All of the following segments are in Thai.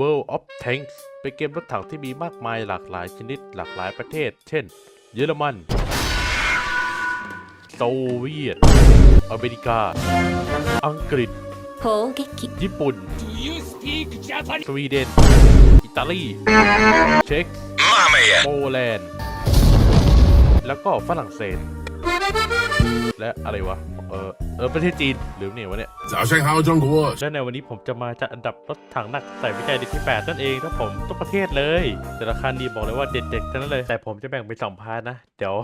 World of Tanks เป็นเกมรถถังที่มีมากมายหลากหลายชนิดหลากหลายประเทศ เช่น เยอรมัน โซเวียต อเมริกา อังกฤษ砲撃ญี่ปุ่น สวีเดน อิตาลี เช็กโปแลนด์ แล้วก็ฝรั่งเศส และอะไรวะ เออ เออ ประเทศจีน หรือเนี่ยวะเนี่ย 早上好，中国。 และในวันนี้ผมจะมาจัดอันดับรถถังหนักใส่วิจัยในที่ 8 นั่นเองครับผมทุกประเทศเลย แต่ละคันดีบอกเลยว่าเด็ดๆทั้งนั้นเลย แต่ผมจะแบ่งเป็นสองพาร์ทนะ เดี๋ยว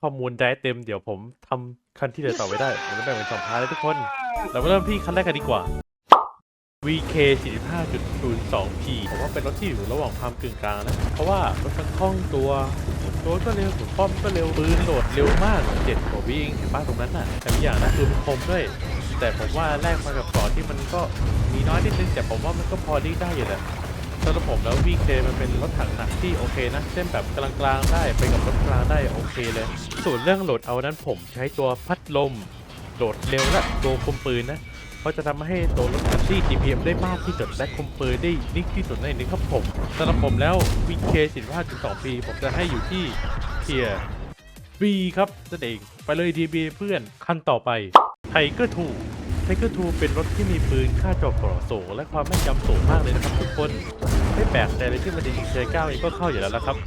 ข้อมูลได้เต็ม เดี๋ยวผมทำคันที่เหลือต่อไปได้ผมจะแบ่งเป็นสองพาร์ทเลยทุกคน เรามาเริ่มที่คันแรกกันดีกว่า VK 45.02P ผมว่าเป็นรถที่อยู่ระหว่างความกึ่งกลางนะ เพราะว่ารถมันคล่องตัวรถก็เร็วหมุนป้อมก็เร็วปืนโหลดเร็วมากเจ็ดกว่าวิเองเห็นป้าตรงนั้นน่ะแต่อีกอย่างนะคือมันคมด้วย แต่ผมว่าแลกมากับก่อนที่มันก็มีน้อยนิดนึงแต่ผมว่ามันก็พอดีได้อยู่แหละสำหรับผมแล้ว VK มันเป็นรถถังหนักที่โอเคนะ เส้นแบบกลางๆได้ไปกับรถกลางได้โอเคเลย ส่วนเรื่องโหลดเอานั้นผมใช้ตัวพัดลมโหลดเร็วและตัวคมปืนนะ เขาจะทำให้ตัวรถคันที่ DPM ได้มากที่สุดและคมเปืนได้นิ่งที่สุดในหนึ่งครับผมสำหรับผมแล้ว VK 15.2 ปีผมจะให้อยู่ที่เทีย B ครับนั่นเองไปเลย DB เพื่อนขั้นต่อไปไทเกอร์ทูไทเกอร์ทูเป็นรถที่มีปืนค่าจอเกราะสูงและความแม่นยำสูงมากเลยนะครับทุกคน ไม่แปลกใจเลยที่มันจะยิงเชยเก้าเองก็เข้าอยู่แล้วละครับ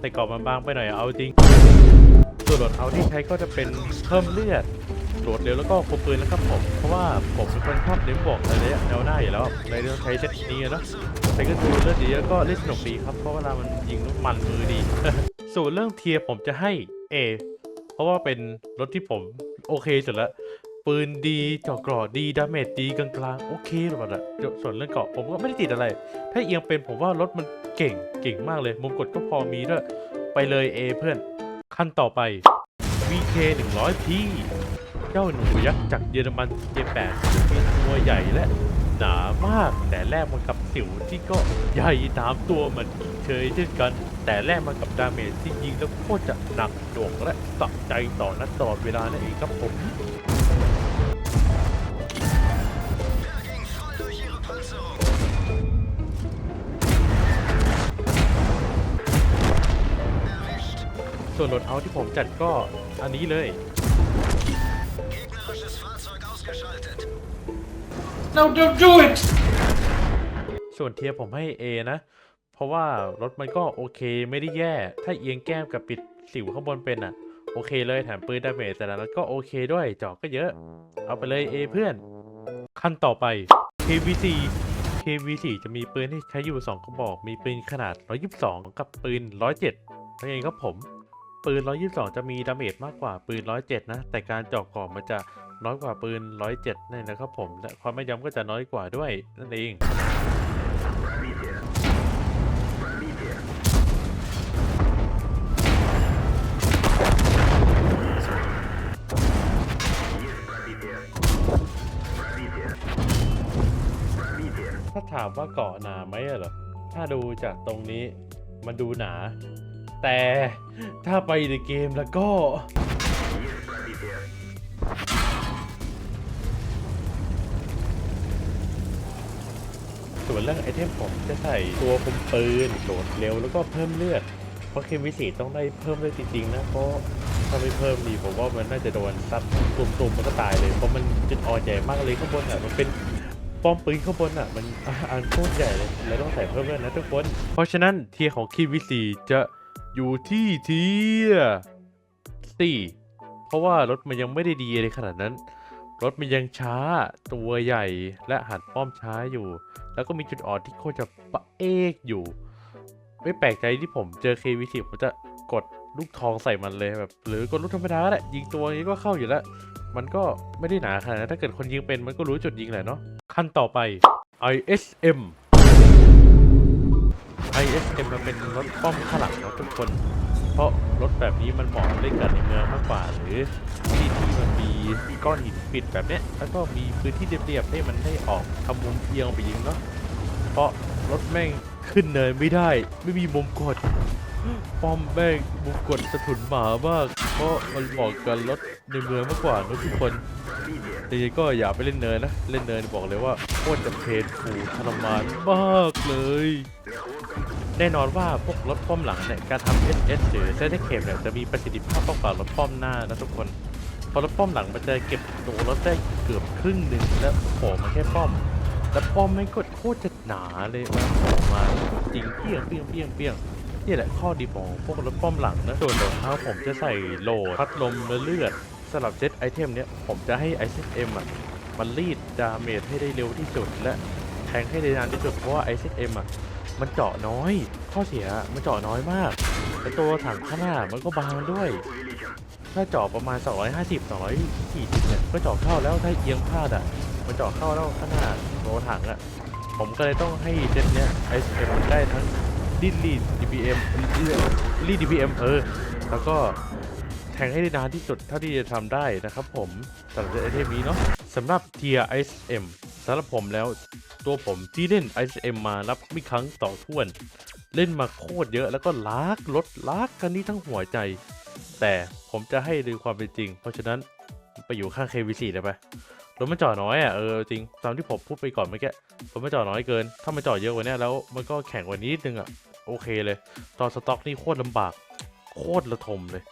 แต่กรอบมันบางไปหน่อยเอาจริง ส่วนโหลดเอาที่ใช้ก็จะเป็นเพิ่มเลือดโหลดเร็วแล้วก็คมปืนแล้วครับผมเพราะว่าผมเป็นคนชอบเน้นบวกในระยะแนวหน้าอยู่แล้วเลยต้องใช้เซตนี้เนาะใช้ก็ดูเลือดดีแล้วก็เล่นสนุกดีครับเพราะเวลามันยิงล้วมันมือดี ส่วนเรื่องเทียร์ผมจะให้ A เพราะว่าเป็นรถที่ผมโอเคสุดละปืนดีเจาะกราะดีดาเมจดีกลางๆโอเคหมดอะส่วนเรื่องเกาะผมก็ไม่ได้ติดอะไร ถ้าเอียงเป็นผมว่ารถมันเก่งเก่งมากเลยมุมกดก็พอมีด้วยไปเลย A เพื่อน ขั้นต่อไป VK 100 P เจ้าหนูยักษ์จากเยอรมันเจแปนมีตัวใหญ่และหนามากแต่แลกมากับสิวที่ก็ใหญ่ตามตัวมันเฉยเช่นกัน แต่แลกมากับดาเมจที่ยิงแล้วโคตรจะหนักหน่วงและสะใจต่อนัดตลอดเวลานั่นเองครับผม ส่วนโหลดเอาที่ผมจัดก็อันนี้เลย No, don't do it! ส่วนเทียร์ผมให้ A นะ เพราะว่ารถมันก็โอเคไม่ได้แย่ ถ้าเอียงแก้มกับปิดสิวข้างบนเป็นอะ โอเคเลยแถมปืนดาเมจแต่ละนัดก็โอเคด้วยจอกก็เยอะ เอาไปเลย A เพื่อน ขั้นต่อไป KVC KVC จะมีปืนที่ใช้อยู่ 2 กระบอก มีปืนขนาด 122 กับปืน 107นั่นเองครับผม ปืน 122 จะมีดาเมจมากกว่าปืน 107 นะ แต่การเจาะกรอบมันจะน้อยกว่าปืน 107นั่นนะครับผม และความแม่นยำก็จะน้อยกว่าด้วยนั่นเองถ้าถามว่าเกาะหนาไหมเหรอ ถ้าดูจากตรงนี้มันดูหนา แต่ถ้าไปในเกมแล้วก็ส่วนเรื่องไอเทมผมจะใส่ตัวคมปืนโหลดเร็วแล้วก็เพิ่มเลือด เพราะเคมีสีต้องได้เพิ่มเลือดจริงๆนะ เพราะถ้าไม่เพิ่มดีผมว่ามันน่าจะโดนซัดตุ่มๆมันก็ตายเลย เพราะมันจุดอ่อนใหญ่มากเลยข้างบนอะมันเป็นป้อมปืนข้างบนอะ มันอันโคตรใหญ่เลยแล้วต้องใส่เพิ่มเลือดนะทุกคน เพราะฉะนั้นเทียร์ของคีวิสีจะ อยู่ที่เทียสี่เพราะว่ารถมันยังไม่ได้ดีเลยขนาดนั้น รถมันยังช้าตัวใหญ่และหัดป้อมช้าอยู่ แล้วก็มีจุดอ่อนที่โคตรจะปะเอกอยู่ ไม่แปลกใจที่ผมเจอ KV10 ผมจะกดลูกทองใส่มันเลยแบบ หรือกดลูกธรรมดาก็ได้ยิงตัวนี้ก็เข้าอยู่แล้ว มันก็ไม่ได้หนาขนาดนั้นถ้าเกิดคนยิงเป็นมันก็รู้จุดยิงแหละเนาะขั้นต่อไป ISM ISM มันเป็นรถป้อมข้างหลังเนาะทุกคน เพราะรถแบบนี้มันเหมาะเล่นกันในเมืองมากกว่า หรือที่ที่มันมีก้อนหินปิดแบบเนี้ย แล้วก็มีพื้นที่เรียบๆให้มันได้ออกทำมุมเอียงไปยิงเนาะ เพราะรถแม่งขึ้นเนินไม่ได้ ไม่มีมุมกด ป้อมแม่งบุกกดสะทุนหมามาก เพราะมันเหมาะกับรถในเมืองมากกว่านะทุกคนแต่ยังก็อย่าไปเล่นเนินนะ เล่นเนินบอกเลยว่าโคตรจะเพลนฟูทรมานมากเลย แน่นอนว่าพวกรถป้อมหลังเนี่ยการทำ SS หรือเซตเคมเนี่ยจะมีประสิทธิภาพมากกว่ารถป้อมหน้านะทุกคนพราะรถป้อมหลังมันจะเก็บตัวรถได้เกือบครึ่งหนึ่งแล้วโผล่มาแค่ป้อม แล้วป้อมไม่ก็โคตรจะหนาเลยมาโผล่มาจริงเปี้ยงเปี้ยงเปี้ยงเปี้ยงนี่แหละข้อดีของพวกรถป้อมหลังนะส่วนรองเท้าผมจะใส่โหลดพัดลมและเลือดสำหรับเซตไอเทมเนี้ยผมจะให้ ISM อะมันรีดดาเมจให้ได้เร็วที่สุดและแทงให้ได้นานที่สุดเพราะว่า ISM อะ มันเจาะน้อย ข้อเสียมันเจาะน้อยมากแล้วตัวถังข้างหน้ามันก็บางด้วย ถ้าเจาะประมาณ 250 240เนี่ยก็เจาะเข้าแล้วถ้าเอียงพลาดอะ มันเจาะเข้าแล้วข้างหน้าตัวถังอะ ผมก็เลยต้องให้เซตเนี้ย ISM มันได้ทั้งดิ้นลีด DPM ลีด DPM เออ แล้วก็แทงให้ได้นานที่สุดเท่าที่จะทำได้นะครับผมสำหรับไอเทมนี้เนาะสำหรับ Tier ISM สำหรับผมแล้วตัวผมที่เล่น ISM มารับไม่ครั้งต่อท่วน เล่นมาโคตรเยอะแล้วก็ลากรถลากกันนี้ทั้งหัวใจ แต่ผมจะให้ดูความเป็นจริง เพราะฉะนั้นไปอยู่ข้าง KV4 ได้ปะรถมันจอดน้อยอะเออจริงตามที่ผมพูดไปก่อนเมื่อกี้รถมันจอดน้อยเกิน ถ้ามันจอดเยอะกว่านี้แล้วมันก็แข่งกว่านี้นิดนึงอะโอเคเลย ตอนสต็อกนี่โคตรลำบาก โคตรระทมเลย